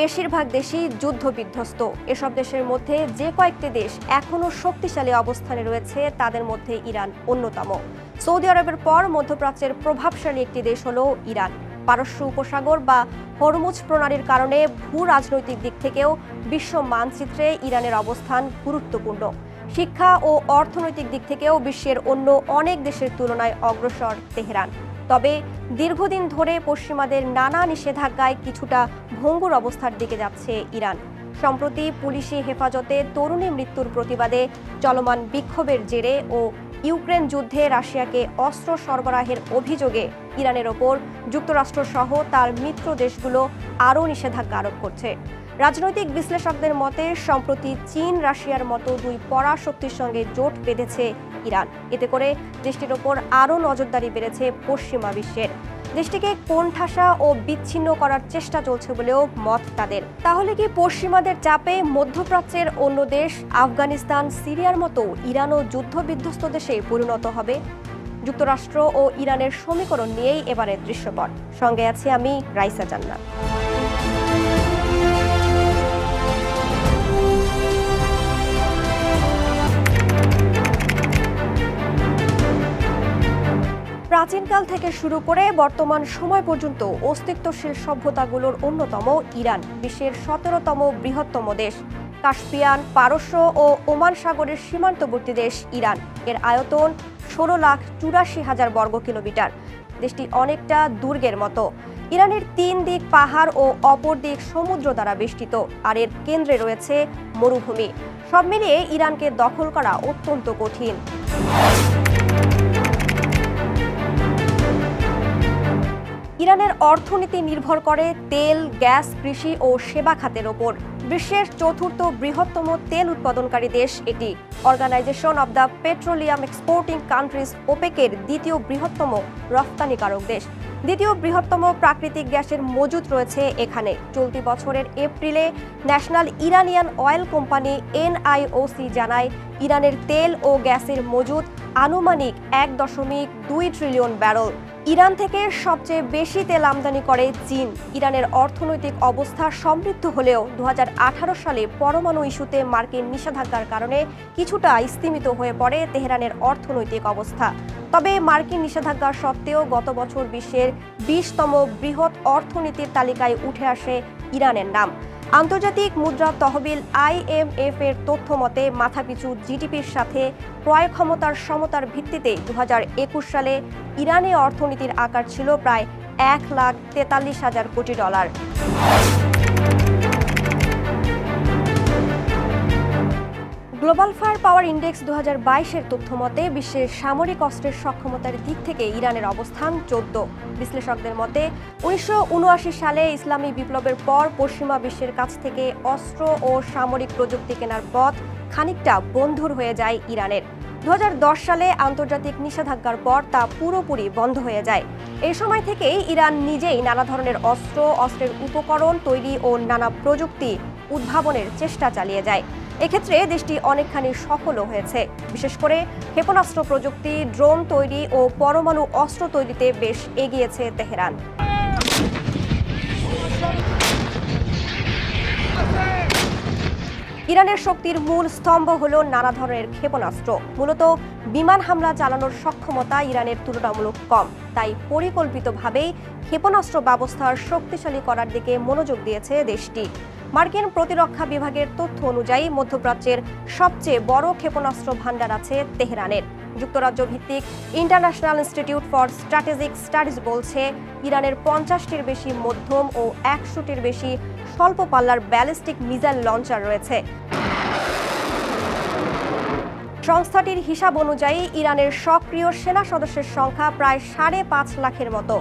বেশিরভাগ দেশই যুদ্ধ বিধ্বস্ত এসব দেশের মধ্যে যে কয়েকটি দেশ এখনও শক্তিশালী অবস্থানে রয়েছে, তাদের মধ্যে ইরান অন্যতম। সৌদি আরবের পর মধ্যপ্রাচ্যের প্রভাবশালী একটি দেশ হল ইরান। পারস্য উপসাগর বা হরমুজ প্রণালীর কারণে ভূ রাজনৈতিক দিক থেকেও বিশ্ব মানচিত্রে ইরানের অবস্থান গুরুত্বপূর্ণ। শিক্ষা ও অর্থনৈতিক দিক থেকেও বিশ্বের অন্য অনেক দেশের তুলনায় অগ্রসর তেহরান। তবে দীর্ঘদিন ধরে পশ্চিমাদের নানা নিষেধাজ্ঞায় কিছুটা ভঙ্গুর অবস্থার দিকে যাচ্ছে ইরান। সম্প্রতি পুলিশি হেফাজতে তরুণী মৃত্যুর প্রতিবাদে চলমান বিক্ষোভের জেরে ও ইউক্রেন যুদ্ধে রাশিয়াকে অস্ত্র সরবরাহের অভিযোগে ইরানের ওপর যুক্তরাষ্ট্র সহ তার মিত্র দেশগুলো আরও নিষেধাজ্ঞা আরোপ করছে। রাজনৈতিক বিশ্লেষকদের মতে, সম্প্রতি চীন, রাশিয়ার মতো দুই পরাশক্তির সঙ্গে জোট বেঁধেছে ইরান। এতে করে দেশটির ওপর আরও নজরদারি বেড়েছে পশ্চিমা বিশ্বের। দেশটিকে কোণঠাসা ও বিচ্ছিন্ন করার চেষ্টা চলছে বলেও মত তাদের। তাহলে কি পশ্চিমাদের চাপে মধ্যপ্রাচ্যের অন্য দেশ, আফগানিস্তান, সিরিয়ার মতো ইরানও যুদ্ধ বিধ্বস্ত দেশে পরিণত হবে? যুক্তরাষ্ট্র ও ইরানের সমীকরণ নিয়েই এবারের দৃশ্যপট। সঙ্গে আছি আমি রাইসা জান্নাত। প্রাচীনকাল থেকে শুরু করে বর্তমান সময় পর্যন্ত অস্তিত্বশীল সভ্যতাগুলোর অন্যতম ইরান, বিশ্বের সতেরোতম বৃহত্তম দেশ। কাস্পিয়ান, পারস্য ও ওমান সাগরের সীমান্তবর্তী দেশ ইরান। এর আয়তন ষোলো লাখ চুরাশি হাজার বর্গ কিলোমিটার। দেশটি অনেকটা দুর্গের মতো। ইরানের তিন দিক পাহাড় ও অপর দিক সমুদ্র দ্বারা বেষ্টিত, আর এর কেন্দ্রে রয়েছে মরুভূমি। সব মিলিয়ে ইরানকে দখল করা অত্যন্ত কঠিন। ইরানের অর্থনীতি নির্ভর করে তেল, গ্যাস, কৃষি ও সেবা খাতের ওপর। বিশ্বের চতুর্থ বৃহত্তম তেল উৎপাদনকারী দেশ এটি। Organisation of the petroleum exporting countries ওপেকের দ্বিতীয় বৃহত্তম রফতানিকারক দেশ। দ্বিতীয় বৃহত্তম প্রাকৃতিক গ্যাসের মজুত রয়েছে এখানে। চলতি বছরের এপ্রিলে national Iranian oil company NIOC জানায়, ইরানের তেল ও গ্যাসের মজুত আনুমানিক এক দশমিক দুই ট্রিলিয়ন ব্যারল ইরান থেকে সবচেয়ে বেশি তেল আমদানি করে চীন। ইরানের অর্থনৈতিক অবস্থা সমৃদ্ধ হলেও দু হাজার আঠারো সালে পরমাণু ইস্যুতে মার্কিন নিষেধাজ্ঞার কারণে কিছুটা স্তীমিত হয়ে পড়ে তেহরানের অর্থনৈতিক অবস্থা। তবে মার্কিন নিষেধাজ্ঞা সত্ত্বেও গত বছর বিশ্বের বিশতম বৃহৎ অর্থনীতির তালিকায় উঠে আসে ইরানের নাম। আন্তর্জাতিক মুদ্রা তহবিল আইএমএফ এর তথ্য মতে, মাথাপিছু জিডিপির সাথে ক্রয় ক্ষমতার সমতার ভিত্তিতে দু হাজার একুশ সালে ইরানে অর্থনীতির আকার ছিল প্রায় এক লাখ তেতাল্লিশ হাজার crore dollar. Global firepower index দু হাজার বাইশের তথ্য মতে বিশ্বের সামরিক অস্ত্রের সক্ষমতার দিক থেকে ইরানের অবস্থান চোদ্দ। বিশ্লেষকদের মতে, উনিশশো সালে ইসলামী বিপ্লবের পর পশ্চিমা বিশ্বের কাছ থেকে অস্ত্র ও সামরিক প্রযুক্তি কেনার পথ খানিকটা বন্ধুর হয়ে যায় ইরানের। দু হাজার দশ সালে আন্তর্জাতিক নিষেধাজ্ঞার পর তা পুরোপুরি বন্ধ হয়ে যায়। এই সময় থেকেই ইরান নিজেই নানা ধরনের অস্ত্র, অস্ত্রের উপকরণ তৈরি ও নানা প্রযুক্তি উদ্ভাবনের চেষ্টা চালিয়ে যায়। এক্ষেত্রে দেশটি অনেকখানি সফলও হয়েছে। বিশেষ করে ক্ষেপণাস্ত্র প্রযুক্তি, ড্রোন তৈরি ও পরমাণু অস্ত্র তৈরিতে বেশ এগিয়েছে তেহরান। ইরানের শক্তির মূল স্তম্ভ হল নানা ধরনের ক্ষেপণাস্ত্র। মূলত বিমান হামলা চালানোর সক্ষমতা ইরানের তুলনামূলক কম। তাই পরিকল্পিতভাবেই ক্ষেপণাস্ত্র ব্যবস্থার শক্তিশালী করার দিকে মনোযোগ দিয়েছে দেশটি। মার্কিন প্রতিরক্ষা বিভাগের তথ্য অনুযায়ী মধ্যপ্রাচ্যের সবচেয়ে বড় ক্ষেপণাস্ত্র ভাণ্ডার আছে তেহরানের। যুক্তরাজ্য ভিত্তিক international institute for strategic studies বলছে, ইরানের পঞ্চাশটির বেশি মধ্যম ও একশোটির বেশি স্বল্প পাল্লার ব্যালিস্টিক মিসাইল লঞ্চার রয়েছে। সংস্থাটির হিসাব অনুযায়ী, ইরানের সক্রিয় সেনা সদস্যের সংখ্যা প্রায় সাড়ে পাঁচ লাখের মতো।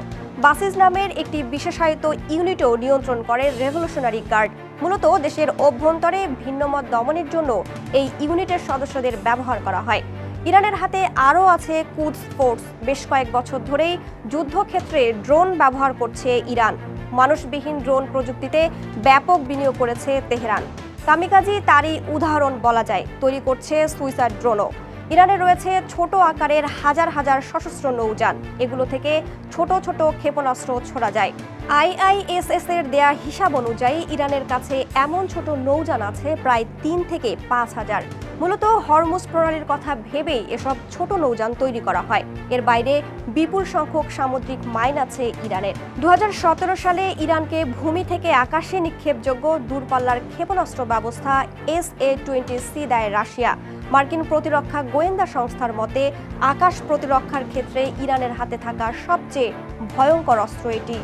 বাসিস নামের একটি বিশেষায়িত ইউনিটও নিয়ন্ত্রণ করে রেভলিউশনারি গার্ড। মূলত দেশের অভ্যন্তরে ভিন্নমত দমনের জন্য এই ইউনিটের সদস্যদের ব্যবহার করা হয়। ইরানের হাতে আরও আছে কুদস ফোর্স। বেশ কয়েক বছর ধরেই যুদ্ধক্ষেত্রে ড্রোন ব্যবহার করছে ইরান। মানুষবিহীন ড্রোন প্রযুক্তিতে ব্যাপক বিনিয়োগ করেছে তেহরান। কামিকাজি তারই উদাহরণ বলা যায়। তৈরি করছে সুইসাইড ড্রোনও। ইরানে রয়েছে ছোট আকারের হাজার হাজার সশস্ত্র নৌযান। এগুলো থেকে ছোট ছোট ক্ষেপণাস্ত্র ছোড়া যায়। আইআইএসএস এর দেয়া হিসাব অনুযায়ী ইরানের কাছে এমন ছোট নৌযান আছে প্রায় তিন থেকে পাঁচ হাজার। মূলত হরমুজ প্রণালীর কথা ভেবেই এসব ছোট নৌযান তৈরি করা হয়। এর বাইরে বিপুল সংখ্যক সামুদ্রিক মাইন আছে ইরানের। দু হাজার সতেরো সালে ইরানকে ভূমি থেকে আকাশে নিক্ষেপযোগ্য দূরপাল্লার ক্ষেপণাস্ত্র ব্যবস্থা এস এ টোয়েন্টি সি দেয় রাশিয়া। মার্কিন প্রতিরক্ষা গোয়েন্দা সংস্থার মতে, আকাশ প্রতিরক্ষার ক্ষেত্রে ইরানের হাতে থাকা সবচেয়ে ভয়ঙ্কর অস্ত্র এটি।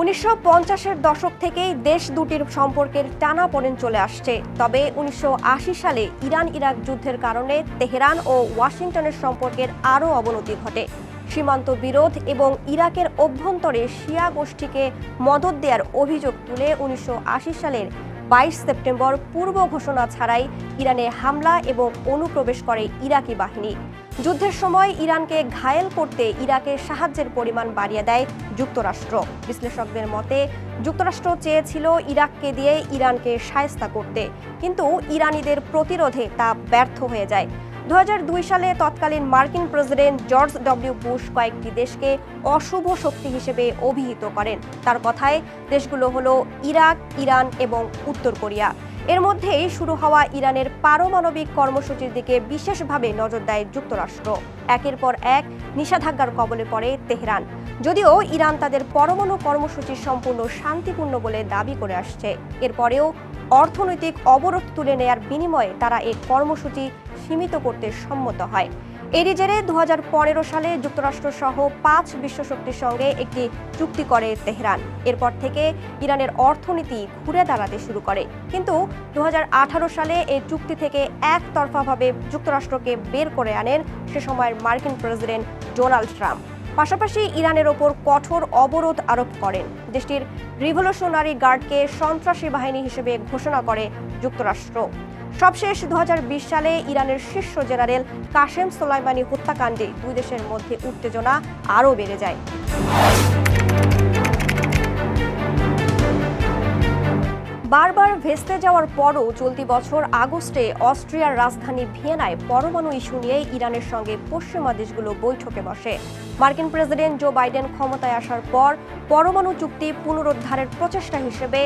উনিশশো পঞ্চাশের দশক থেকেই দেশ দুটির সম্পর্কের টানা পড়েন চলে আসছে। তবে উনিশশো আশি সালে ইরান ইরাক যুদ্ধের কারণে তেহরান ও ওয়াশিংটনের সম্পর্কের আরও অবনতি ঘটে। সীমান্ত বিরোধ এবং ইরাকের অভ্যন্তরে শিয়া গোষ্ঠীকে মদত দেওয়ার অভিযোগ তুলে উনিশশো আশি সালের বাইশ সেপ্টেম্বর পূর্ব ঘোষণা ছাড়াই ইরানে হামলা এবং অনুপ্রবেশ করে ইরাকি বাহিনী। যুদ্ধের সময় ইরানকে ঘায়েল করতে ইরাকে সাহায্যের পরিমাণ বাড়িয়ে দেয় যুক্তরাষ্ট্র। বিশ্লেষকদের মতে, যুক্তরাষ্ট্র চেয়েছিল ইরাককে দিয়ে ইরানকে সায়স্তা করতে, কিন্তু ইরানিদের প্রতিরোধে তা ব্যর্থ হয়ে যায়। দু হাজার দুই সালে তৎকালীন মার্কিন প্রেসিডেন্ট জর্জ ডব্লিউ বুশ কয়েকটি দেশকে অশুভ শক্তি হিসেবে অভিহিত করেন। তার কথায় দেশগুলো হলো ইরাক, ইরান এবং উত্তর কোরিয়া। এর মধ্যেই শুরু হওয়া ইরানের পারমাণবিক কর্মসূচির দিকে বিশেষভাবে নজর দেয় যুক্তরাষ্ট্র। একের পর এক নিষেধাজ্ঞার কবলে পড়ে তেহরান। যদিও ইরান তাদের পরমাণু কর্মসূচি সম্পূর্ণ শান্তিপূর্ণ বলে দাবি করে আসছে। এরপরেও অর্থনৈতিক অবরোধ তুলে নেয়ার বিনিময়ে তারা এই কর্মসূচি সীমিত করতে সম্মত হয়। এরই জেরে দু সালে যুক্তরাষ্ট্র সহ পাঁচ বিশ্বশক্তির সঙ্গে একটি চুক্তি করে তেহরান। এরপর থেকে ইরানের অর্থনীতি ঘুরে দাঁড়াতে শুরু করে। কিন্তু দুহাজার আঠারো সালে এই চুক্তি থেকে একতরফাভাবে যুক্তরাষ্ট্রকে বের করে আনেন সে সময়ের মার্কিন প্রেসিডেন্ট ডোনাল্ড ট্রাম্প। পাশাপাশি ইরানের ওপর কঠোর অবরোধ আরোপ করেন। দেশটির রিভলিউশনারি গার্ডকে সন্ত্রাসী বাহিনী হিসেবে ঘোষণা করে যুক্তরাষ্ট্র। সবশেষ দু হাজার বিশ সালে ইরানের শীর্ষ জেনারেল কাশেম সোলাইমানি হত্যাকাণ্ডে দুই দেশের মধ্যে উত্তেজনা আরও বেড়ে যায়। বারবার ভেস্তে যাওয়ার পরও চলতি বছর আগস্টে অস্ট্রিয়ার রাজধানী ভিয়েনায় পরমাণু ইস্যু নিয়ে ইরানের সঙ্গে পশ্চিমা দেশগুলো বৈঠকে বসে। মার্কিন প্রেসিডেন্ট জো বাইডেন ক্ষমতায় আসার পর পরমাণু চুক্তি পুনরুদ্ধারের প্রচেষ্টা হিসেবে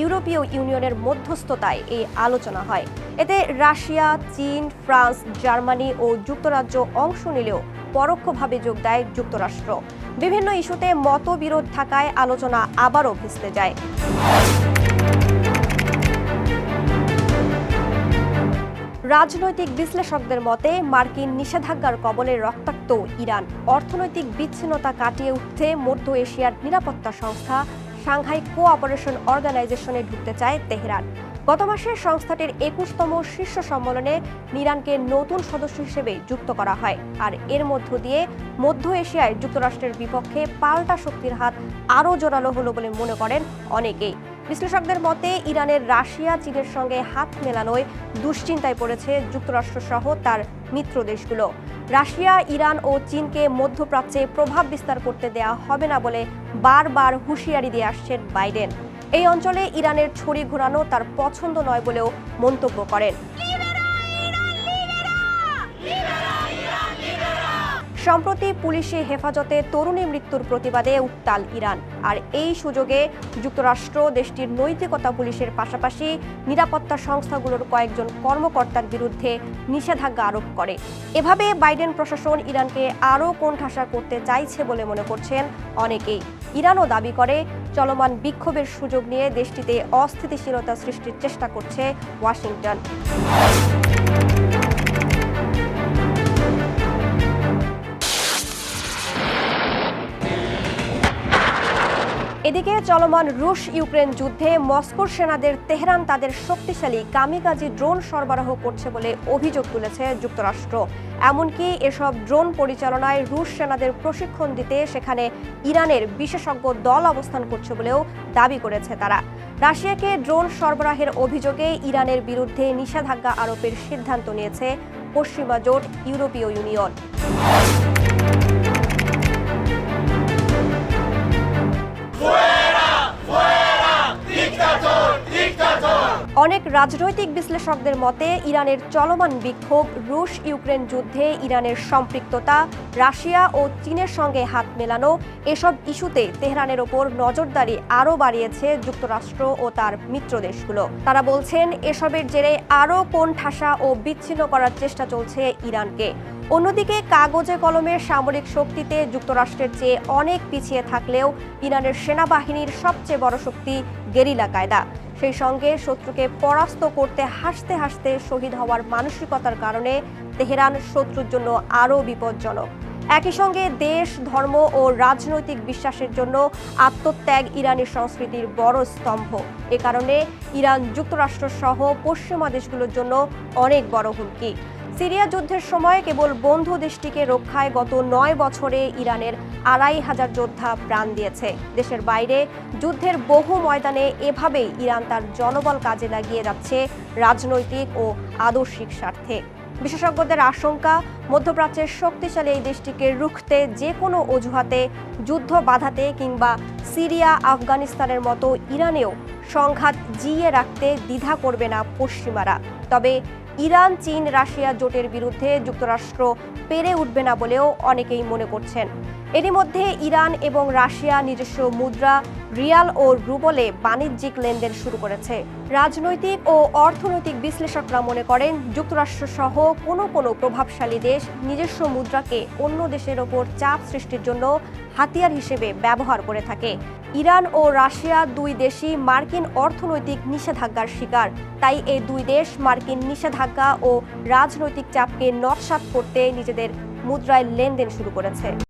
ইউরোপীয় ইউনিয়নের মধ্যস্থতায় এই আলোচনা হয়। এতে রাশিয়া, চীন, ফ্রান্স, জার্মানি ও যুক্তরাজ্য অংশ নিলেও পরোক্ষভাবে যোগ দেয় যুক্তরাষ্ট্র। বিভিন্ন ইস্যুতে মতবিরোধ থাকায় আলোচনা আবারও ভেস্তে যায়। রাজনৈতিক বিশ্লেষকদের মতে, মার্কিন নিষেধাজ্ঞার কবলে রক্তাক্ত ইরান। অর্থনৈতিক বিচ্ছিন্নতা কাটিয়ে উঠতে মধ্য এশিয়ার নিরাপত্তা সংস্থা সাংহাই কোঅপারেশন অর্গানাইজেশনে ঢুকতে চায় তেহরান। গত মাসে সংস্থাটির একুশতম শীর্ষ সম্মেলনে ইরানকে নতুন সদস্য হিসেবে যুক্ত করা হয়। আর এর মধ্য দিয়ে মধ্য এশিয়ায় যুক্তরাষ্ট্রের বিপক্ষে পাল্টা শক্তির হাত আরও জোরালো হলো বলে মনে করেন অনেকেই। বিশ্লেষকদের মতে, ইরানের রাশিয়া, চীনের সঙ্গে হাত মেলানোয় দুশ্চিন্তায় পড়েছে যুক্তরাষ্ট্রসহ তার মিত্র দেশগুলো। রাশিয়া, ইরান ও চীনকে মধ্যপ্রাচ্যে প্রভাব বিস্তার করতে দেয়া হবে না বলে বারবার হুঁশিয়ারি দিয়ে আসছেন বাইডেন। এই অঞ্চলে ইরানের ছড়ি ঘোরানো তার পছন্দ নয় বলেও মন্তব্য করেন। সম্প্রতি পুলিশি হেফাজতে তরুণী মৃত্যুর প্রতিবাদে উত্তাল ইরান। আর এই সুযোগে যুক্তরাষ্ট্র, দেশটির নৈতিকতা পুলিশের পাশাপাশি নিরাপত্তা সংস্থাগুলোর কয়েকজন কর্মকর্তার বিরুদ্ধে নিষেধাজ্ঞা আরোপ করে। এভাবে বাইডেন প্রশাসন ইরানকে আরও কোণঠাসা করতে চাইছে বলে মনে করছেন অনেকেই। ইরানও দাবি করে, চলমান বিক্ষোভের সুযোগ নিয়ে দেশটিতে অস্থিতিশীলতা সৃষ্টির চেষ্টা করছে ওয়াশিংটন। এদিকে চলমান রুশ ইউক্রেন যুদ্ধে মস্কোর সেনাদের তেহরান তাদের শক্তিশালী কামিকাজি ড্রোন সরবরাহ করছে বলে অভিযোগ তুলেছে যুক্তরাষ্ট্র। এমনকি এসব ড্রোন পরিচালনায় রুশ সেনাদের প্রশিক্ষণ দিতে সেখানে ইরানের বিশেষজ্ঞ দল অবস্থান করছে বলেও দাবি করেছে তারা। রাশিয়াকে ড্রোন সরবরাহের অভিযোগে ইরানের বিরুদ্ধে নিষেধাজ্ঞা আরোপের সিদ্ধান্ত নিয়েছে পশ্চিমা জোট ইউরোপীয় ইউনিয়ন। অনেক রাজনৈতিক বিশ্লেষকদের মতে, ইরানের চলমান বিক্ষোভ রুশ ইউক্রেন যুদ্ধে ইরানের সম্পৃক্ততা, রাশিয়া ও চীনের সঙ্গে হাত মেলানো, এসব ইস্যুতে তেহরানের ওপর নজরদারি আরও বাড়িয়েছে যুক্তরাষ্ট্র ও তার মিত্র দেশগুলো। তারা বলছেন, এসবের জেরে আরও কোন ঠাসা ও বিচ্ছিন্ন করার চেষ্টা চলছে ইরানকে। অন্যদিকে, কাগজে কলমের সামরিক শক্তিতে যুক্তরাষ্ট্রের চেয়ে অনেক পিছিয়ে থাকলেও ইরানের সেনাবাহিনীর সবচেয়ে বড় শক্তি গেরিলা কায়দা। সেই সঙ্গে শত্রুকে পরাস্ত করতে হাসতে হাসতে শহীদ হওয়ার মানসিকতার কারণে তেহরান শত্রুর জন্য আরও বিপজ্জনক। একই সঙ্গে দেশ, ধর্ম ও রাজনৈতিক বিশ্বাসের জন্য আত্মত্যাগ ইরানি সংস্কৃতির বড় স্তম্ভ। এ কারণে ইরান যুক্তরাষ্ট্র সহ পশ্চিমা দেশগুলোর জন্য অনেক বড় হুমকি। সিরিয়া যুদ্ধের সময় কেবল বন্ধু দেশটিকে রক্ষায় গত নয় বছরে ইরানের আড়াই হাজার যোদ্ধা প্রাণ দিয়েছে। দেশের বাইরে যুদ্ধের বহু ময়দানে এভাবেই ইরান তার জনবল কাজে লাগিয়ে যাচ্ছে রাজনৈতিক ও আদর্শিক স্বার্থে। বিশেষজ্ঞদের আশঙ্কা, মধ্যপ্রাচ্যের শক্তিশালী এই দেশটিকে রুখতে যে কোনো অজুহাতে যুদ্ধ বাধাতে কিংবা সিরিয়া, আফগানিস্তানের মতো ইরানেও সংঘাত জিয়ে রাখতে দ্বিধা করবে না পশ্চিমারা। তবে ইরান, চীন, রাশিয়া জোটের বিরুদ্ধে যুক্তরাষ্ট্র পেরে উঠবে না বলেও অনেকেই মনে করছেন। এরই মধ্যে ইরান এবং রাশিয়া নিজস্ব মুদ্রা, রিয়াল ও রুবলে বাণিজ্যিক লেনদেন শুরু করেছে। রাজনৈতিক ও অর্থনৈতিক বিশ্লেষকরা মনে করেন যুক্তরাষ্ট্র সহ কোনো কোনো প্রভাবশালী দেশ নিজস্ব মুদ্রাকে অন্য দেশের ওপর চাপ সৃষ্টির জন্য হাতিয়ার হিসেবে ব্যবহার করে থাকে। ইরান ও রাশিয়া দুই দেশই মার্কিন অর্থনৈতিক নিষেধাজ্ঞার শিকার। তাই এই দুই দেশ মার্কিন নিষেধাজ্ঞা ও রাজনৈতিক চাপকে নকশাত করতে নিজেদের মুদ্রায় লেনদেন শুরু করেছে।